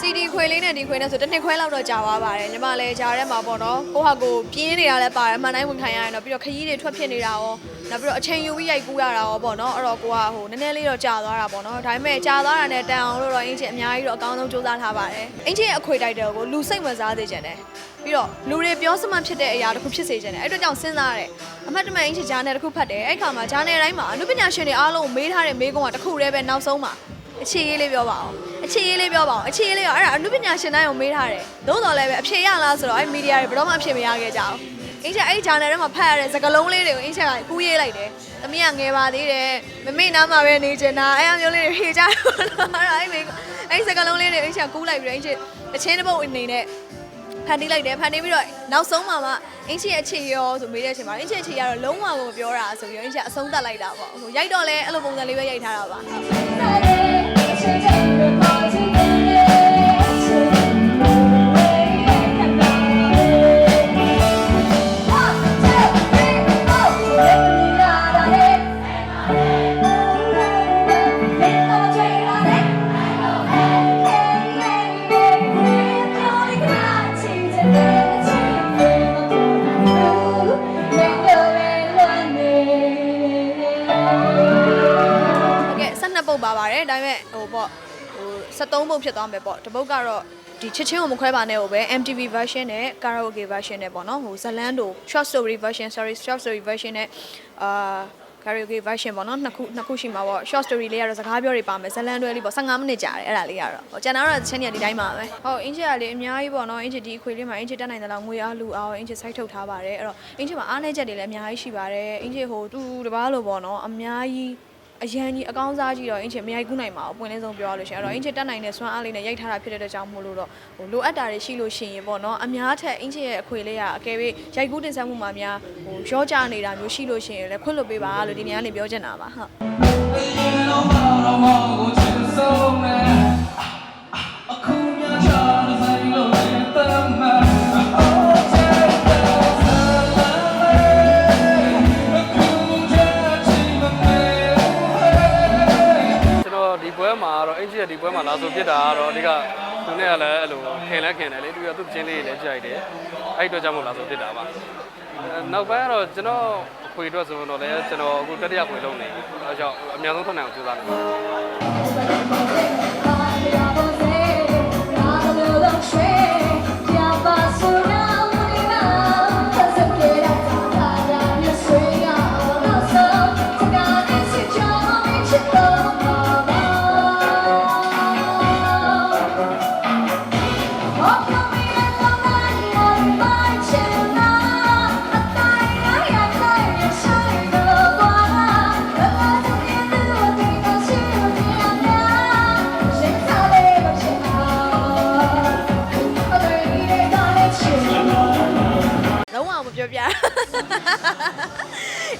စီဒီခွေလေးနဲ့ဒီခွေနဲ့ဆိုတစ်နှစ်ခွဲလောက်တော့ကြာသွားပါတယ်ညီမလည်းဂျားထဲမှာပေါ့နော်ကိုဟာကိုပြင်းနေတာလည်းပါတယ်အမှန်တိုင်းဝင်ခံရရင်တော့ပြီးတော့ခရီးတွေထွက်ဖြစ်နေတာရောနောက်ပြီးတော့အချိန်ယူပြီးရိုက်ကူးရတာရောပေါ့နော်အဲ့တော့ကိုကဟိုနည်းနည်းလေးတော့ကြာသွားတာပေါ့နော်ဒါပေမဲ့ကြာသွားတာနဲ့တန်အောင်လို့တော့အင်ချင်းအများကြီးတော့အကောင်းဆုံးစူးစမ်းထားပါတယ်အင်ချင်းရဲ့အခွေတိုက်တယ်ကိုလူစိတ်ဝင်စားစေချင်တယ်ပြီးတော့လူတွေပြောစမှတ်ဖြစ်တဲ့အရာတစ်ခုဖြစ်စေချင်တယ်အဲ့အတွက်ကြောင့်စဉ်းစားရတယ်အမှတ်တမဲ့အင်ချင်းဂျာနယ်တစ်ခုဖတ်တယ်အဲ့ခါမှာဂျာနယ်တိုင်းမှာအနုပညာရှင်တွေအားလုံးကိုမေးထားတဲ့မေးခွန်းကတစ်ခုတည်းပဲနောက်ဆုံးမှာအခြေရေးလေးပြောပါအောင် အခြေရေးလေးပြောပါအောင်အခြေရေးလေးရောအဲ့ဒါအနုပညာရှင်တိုင်းကိုမေးထားတယ်သို့တော်လည်းပဲအဖြေရလားဆိုတော့အဲ့မီဒီယာတွေဘယ်တော့မှအဖြေမရခဲ့ကြဘူးအင်းချက်အဲ့ဂျာနယ်ထဲမှာဖတ်ရတဲ့စကားလုံးလေးတွေကိုအင်းချက်ကကူးရေးလိုက်တယ်သမီးကငယ်ပါသေးတယ်မမေ့နားမှာပဲနေချင်တာအဲ့အမျိုးလေးတွေဟေကြတော့အဲ့ဒါအဲ့မေအဲ့စကားလုံးလေးတွေအင်းချက်ကူးလိုက်ပြီးတော့အင်းချက်အချင်းတစ်ပုတ်အနေနဲ့ဖန်တီးလိုက်တယ်ဖန်တီးပြီးတော့နောက်ဆုံးမှာမှအင်းချစ်ရဲ့အခြေရောဆိုမေးတဲ့အချိန်မှာအင်းချစ်အခြေကတော့လုံးဝကိုပြောတာဆိုပြီးတော့အင်းချက်အဆုံးသတ်လိုက်တာပေါ့ဟိုရိုက်တော့လဲအဲ့လိုပုံစံလေးပဲရိုက်ထားတာပါ ဟုတ်ဟုတ်ကဲ့12ပုတ်ပါပါတယ်ဒါပေမဲ့ဟိုပေါ့ဟို73ပုတ်ဖြစ်သွားမယ်ပေါ့တစ်ပုတ်ကတော့ဒီချစ်ချင်းကိုမခွဲပါနဲ့ဟိုပဲ MTV version နဲ့ karaoke version နဲ့ပေါ့နော်ဟိုဇလန်းတို့ short story version sorry short story version နဲ့အာ karaoke version ပေါ့နော်နှစ်ခုနှစ်ခုရှိမှာပေါ့ short story လေးကတော့စကားပြောတွေပါမယ်ဇလန်းတွဲလေးပေါ့15မိနစ်ကြာတယ်အဲ့ဒါလေးကတော့ဟိုကျန်တာကတော့ချင်းနေဒီတိုင်းပါပဲဟုတ်အင်ဂျီကလေအများကြီးပေါ့နော်အင်ဂျီဒီအခွေလေးမှာအင်ဂျီတက်နိုင်တဲ့လောက်ငွေအားလူအားအင်ဂျီစိုက်ထုတ်ထားပါတယ်အဲ့တော့အင်ဂျီမှာအားနည်းချက်တွေလည်းအများကြီးရှိပါတယ်အင်ဂျီဟိုတူတပားလို့ပေါ့နော်အများကြီး အရန်ကြီးအကောင်းစားကြီးတော့အင်ချင်မရိုက်ကူးနိုင်ပါဘူးပွင့်လင်းဆုံးပြောရလို့ရှိရင်အဲ့တော့အင်ချင်တက်နိုင်တဲ့စွမ်းအားလေးနဲ့ရိုက်ထားတာဖြစ်တဲ့အတွက်ကြောင့်မို့လို့တော့ဟိုလိုအပ်တာတွေရှိလို့ရှိရင်ပေါ့နော်အများထက်အင်ချင်ရဲ့အခွေလေးကအကယ်၍ရိုက်ကူးတင်ဆက်မှုမှာများဟိုရောကြနေတာမျိုးရှိလို့ရှိရင်လည်းခွင့်လွှတ်ပေးပါလို့ဒီနေရာကနေပြောချင်တာပါဟုတ် မှာတော့အင်ဂျီရဲ့ဒီပွဲမှာလာဆိုပြစ်တာကတော့အဓိကသူနဲ့ကလည်းအဲ့လိုခင်လဲခင်တယ်လေသူကသူ့ချင်းလေးလည်းကြိုက်တယ်အဲ့ဒီအတွက်ကြောင့်မို့လာဆိုပြစ်တာပါအဲနောက်ပိုင်းကတော့ကျွန်တော်အခွေအတွက်ဆိုတော့လည်းကျွန်တော်အခုတတိယခွေလုံးနေအဲကြောင့်အများဆုံးထွက်နိုင်အောင်ကြိုးစားနေပါလုံးဝ ပြောပြ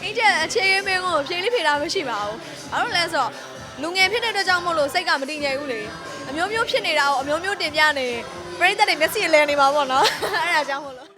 အင်းကျအခြေရေးမင်းကိုဖြေးလေးဖြေတာမရှိပါဘူး။ဘာလို့လဲဆိုတော့လူငယ်ဖြစ်တဲ့အတွက်ကြောင့်မို့လို့စိတ်ကမတည်ငြိမ်ဘူးလေ။အမျိုးမျိုးဖြစ်နေတာကိုအမျိုးမျိုးတင်ပြနေပြိတ္တတွေမျက်စိလဲနေမှာပေါ့နော်။အဲ့ဒါကြောင့်မို့လို့